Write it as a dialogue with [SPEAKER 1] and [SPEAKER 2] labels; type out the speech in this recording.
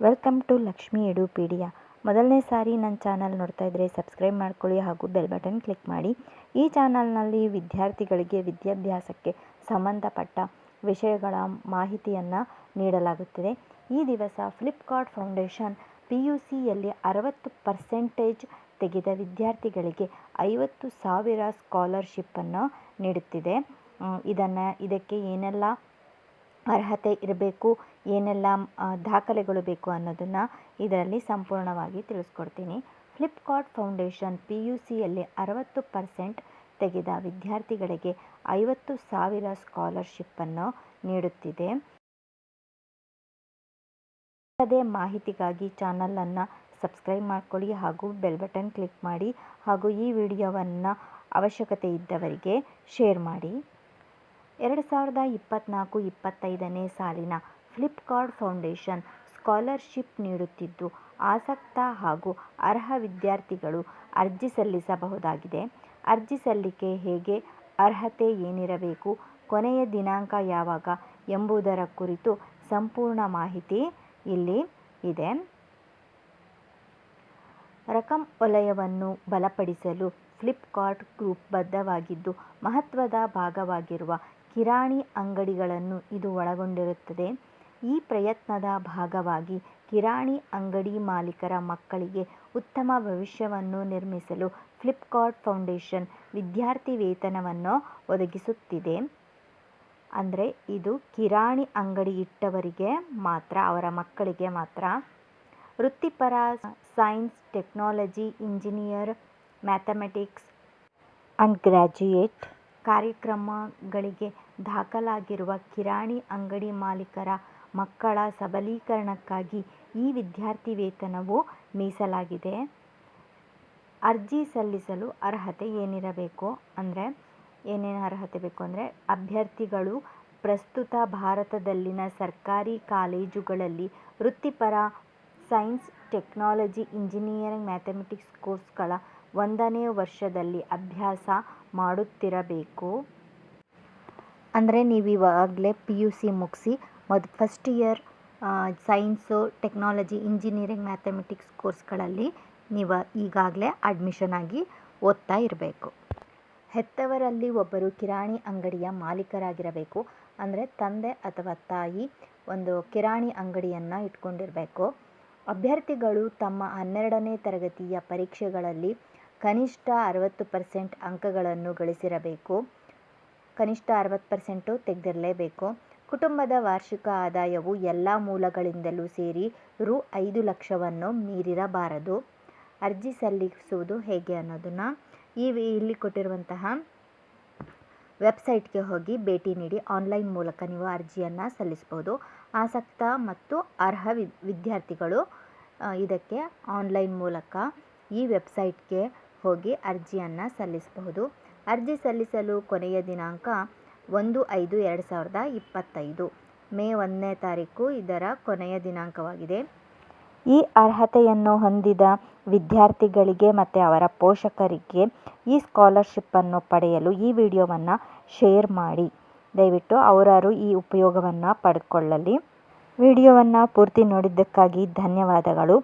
[SPEAKER 1] Welcome to Lakshmi ಎಡುಪೀಡಿಯಾ. ಮೊದಲನೇ ಸಾರಿ ನನ್ನ ಚಾನಲ್ ನೋಡ್ತಾ ಇದ್ದರೆ ಸಬ್ಸ್ಕ್ರೈಬ್ ಮಾಡ್ಕೊಳ್ಳಿ ಹಾಗೂ ಬೆಲ್ ಬಟನ್ ಕ್ಲಿಕ್ ಮಾಡಿ. ಈ ಚಾನಲ್ನಲ್ಲಿ ವಿದ್ಯಾರ್ಥಿಗಳಿಗೆ ವಿದ್ಯಾಭ್ಯಾಸಕ್ಕೆ ಸಂಬಂಧಪಟ್ಟ ವಿಷಯಗಳ ಮಾಹಿತಿಯನ್ನು ನೀಡಲಾಗುತ್ತಿದೆ. ಈ ದಿವಸ ಫ್ಲಿಪ್ಕಾರ್ಟ್ ಫೌಂಡೇಶನ್ ಪಿ ಯು ಸಿಯಲ್ಲಿ ಅರವತ್ತು ಪರ್ಸೆಂಟೇಜ್ ತೆಗೆದ ವಿದ್ಯಾರ್ಥಿಗಳಿಗೆ ಐವತ್ತು ಸಾವಿರ ಸ್ಕಾಲರ್ಶಿಪ್ಪನ್ನು ನೀಡುತ್ತಿದೆ. ಇದನ್ನು, ಇದಕ್ಕೆ ಏನೆಲ್ಲ ಅರ್ಹತೆ ಇರಬೇಕು ಏನೆಲ್ಲ ದಾಖಲೆಗಳು ಬೇಕು ಅನ್ನೋದನ್ನು ಇದರಲ್ಲಿ ಸಂಪೂರ್ಣವಾಗಿ ತಿಳಿಸ್ಕೊಡ್ತೀನಿ. ಫ್ಲಿಪ್ಕಾರ್ಟ್ ಫೌಂಡೇಶನ್ ಪಿ ಯು ಸಿಯಲ್ಲಿ ಅರವತ್ತು ಪರ್ಸೆಂಟ್ ತೆಗೆದ ವಿದ್ಯಾರ್ಥಿಗಳಿಗೆ ಐವತ್ತು ಸಾವಿರ ಸ್ಕಾಲರ್ಶಿಪ್ಪನ್ನು ನೀಡುತ್ತಿದೆ. ಅದೇ ಮಾಹಿತಿಗಾಗಿ ಚಾನಲನ್ನು ಸಬ್ಸ್ಕ್ರೈಬ್ ಮಾಡ್ಕೊಳ್ಳಿ ಹಾಗೂ ಬೆಲ್ ಬಟನ್ ಕ್ಲಿಕ್ ಮಾಡಿ ಹಾಗೂ ಈ ವಿಡಿಯೋವನ್ನು ಅವಶ್ಯಕತೆ ಇದ್ದವರಿಗೆ ಶೇರ್ ಮಾಡಿ. ಎರಡು ಸಾವಿರದ ಇಪ್ಪತ್ತ್ನಾಲ್ಕು ಇಪ್ಪತ್ತೈದನೇ ಸಾಲಿನ ಫ್ಲಿಪ್ಕಾರ್ಟ್ ಫೌಂಡೇಶನ್ ಸ್ಕಾಲರ್ಶಿಪ್ ನೀಡುತ್ತಿದ್ದು, ಆಸಕ್ತ ಹಾಗೂ ಅರ್ಹ ವಿದ್ಯಾರ್ಥಿಗಳು ಅರ್ಜಿ ಸಲ್ಲಿಸಬಹುದಾಗಿದೆ. ಅರ್ಜಿ ಸಲ್ಲಿಕೆ ಹೇಗೆ, ಅರ್ಹತೆ ಏನಿರಬೇಕು, ಕೊನೆಯ ದಿನಾಂಕ ಯಾವಾಗ ಎಂಬುದರ ಕುರಿತು ಸಂಪೂರ್ಣ ಮಾಹಿತಿ ಇಲ್ಲಿ ಇದೆ. ರಕಂ ವಲಯವನ್ನು ಬಲಪಡಿಸಲು ಫ್ಲಿಪ್ಕಾರ್ಟ್ ಗ್ರೂಪ್ ಬದ್ಧವಾಗಿದ್ದು, ಮಹತ್ವದ ಭಾಗವಾಗಿರುವ ಕಿರಾಣಿ ಅಂಗಡಿಗಳನ್ನು ಇದು ಒಳಗೊಂಡಿರುತ್ತದೆ. ಈ ಪ್ರಯತ್ನದ ಭಾಗವಾಗಿ ಕಿರಾಣಿ ಅಂಗಡಿ ಮಾಲೀಕರ ಮಕ್ಕಳಿಗೆ ಉತ್ತಮ ಭವಿಷ್ಯವನ್ನು ನಿರ್ಮಿಸಲು ಫ್ಲಿಪ್ಕಾರ್ಟ್ ಫೌಂಡೇಶನ್ ವಿದ್ಯಾರ್ಥಿ ವೇತನವನ್ನು ಒದಗಿಸುತ್ತಿದೆ. ಅಂದರೆ ಇದು ಕಿರಾಣಿ ಅಂಗಡಿ ಇಟ್ಟವರಿಗೆ ಮಾತ್ರ, ಅವರ ಮಕ್ಕಳಿಗೆ ಮಾತ್ರ. ವೃತ್ತಿಪರ science, technology, engineer, mathematics and graduate ಕಾರ್ಯಕ್ರಮಗಳಿಗೆ ದಾಖಲಾಗಿರುವ ಕಿರಾಣಿ ಅಂಗಡಿ ಮಾಲೀಕರ ಮಕ್ಕಳ ಸಬಲೀಕರಣಕ್ಕಾಗಿ ಈ ವಿದ್ಯಾರ್ಥಿ ವೇತನವು ಮೀಸಲಾಗಿದೆ. ಅರ್ಜಿ ಸಲ್ಲಿಸಲು ಅರ್ಹತೆ ಏನಿರಬೇಕು ಅಂದರೆ, ಏನೇನು ಅರ್ಹತೆ ಬೇಕು ಅಂದರೆ, ಅಭ್ಯರ್ಥಿಗಳು ಪ್ರಸ್ತುತ ಭಾರತದಲ್ಲಿನ ಸರ್ಕಾರಿ ಕಾಲೇಜುಗಳಲ್ಲಿ ವೃತ್ತಿಪರ ಸೈನ್ಸ್, ಟೆಕ್ನಾಲಜಿ, ಇಂಜಿನಿಯರಿಂಗ್, ಮ್ಯಾಥಮೆಟಿಕ್ಸ್ ಕೋರ್ಸ್ಗಳ ಒಂದನೇ ವರ್ಷದಲ್ಲಿ ಅಭ್ಯಾಸ ಮಾಡುತ್ತಿರಬೇಕು. ಅಂದರೆ ನೀವು ಇವಾಗಲೇ ಪಿ ಯು ಸಿ ಮುಗಿಸಿ, ಮೊದ್ first year science technology engineering mathematics ಕೋರ್ಸ್ಗಳಲ್ಲಿ ನೀವು ಈಗಾಗಲೇ ಅಡ್ಮಿಷನ್ ಆಗಿ ಓದ್ತಾ ಇರಬೇಕು. ಹೆತ್ತವರಲ್ಲಿ ಒಬ್ಬರು ಕಿರಾಣಿ ಅಂಗಡಿಯ ಮಾಲೀಕರಾಗಿರಬೇಕು. ಅಂದರೆ ತಂದೆ ಅಥವಾ ತಾಯಿ ಒಂದು ಕಿರಾಣಿ ಅಂಗಡಿಯನ್ನು ಇಟ್ಕೊಂಡಿರಬೇಕು. ಅಭ್ಯರ್ಥಿಗಳು ತಮ್ಮ ಹನ್ನೆರಡನೇ ತರಗತಿಯ ಪರೀಕ್ಷೆಗಳಲ್ಲಿ ಕನಿಷ್ಠ ಅರವತ್ತು ಪರ್ಸೆಂಟ್ ಅಂಕಗಳನ್ನು ಗಳಿಸಿರಬೇಕು. ಕನಿಷ್ಠ ಅರವತ್ತು ಪರ್ಸೆಂಟು ತೆಗೆದಿರಲೇಬೇಕು. ಕುಟುಂಬದ ವಾರ್ಷಿಕ ಆದಾಯವು ಎಲ್ಲ ಮೂಲಗಳಿಂದಲೂ ಸೇರಿ ರು ಐದು ಲಕ್ಷವನ್ನು ಮೀರಿರಬಾರದು. ಅರ್ಜಿ ಸಲ್ಲಿಸುವುದು ಹೇಗೆ ಅನ್ನೋದನ್ನು ಈ ಇಲ್ಲಿ ಕೊಟ್ಟಿರುವಂತಹ ವೆಬ್ಸೈಟ್ಗೆ ಹೋಗಿ ಭೇಟಿ ನೀಡಿ ಆನ್ಲೈನ್ ಮೂಲಕ ನೀವು ಅರ್ಜಿಯನ್ನು ಸಲ್ಲಿಸ್ಬೋದು. ಆಸಕ್ತ ಮತ್ತು ಅರ್ಹ ವಿದ್ಯಾರ್ಥಿಗಳು ಇದಕ್ಕೆ ಆನ್ಲೈನ್ ಮೂಲಕ ಈ ವೆಬ್ಸೈಟ್ಗೆ ಹೋಗಿ ಅರ್ಜಿಯನ್ನು ಸಲ್ಲಿಸಬಹುದು ಅರ್ಜಿ ಸಲ್ಲಿಸಲು ಕೊನೆಯ ದಿನಾಂಕ ಒಂದು ಐದು ಎರಡು ಸಾವಿರದ ಇಪ್ಪತ್ತೈದು. ಮೇ ಒಂದನೇ ತಾರೀಕು ಇದರ ಕೊನೆಯ ದಿನಾಂಕವಾಗಿದೆ. ಈ ಅರ್ಹತೆಯನ್ನು ಹೊಂದಿದ ವಿದ್ಯಾರ್ಥಿಗಳಿಗೆ ಮತ್ತು ಅವರ ಪೋಷಕರಿಗೆ ಈ ಸ್ಕಾಲರ್ಶಿಪ್ಪನ್ನು ಪಡೆಯಲು ಈ ವಿಡಿಯೋವನ್ನು ಶೇರ್ ಮಾಡಿ. ದಯವಿಟ್ಟು ಅವರಾರು ಈ ಉಪಯೋಗವನ್ನು ಪಡ್ಕೊಳ್ಳಲಿ. ವಿಡಿಯೋವನ್ನು ಪೂರ್ತಿ ನೋಡಿದ್ದಕ್ಕಾಗಿ ಧನ್ಯವಾದಗಳು.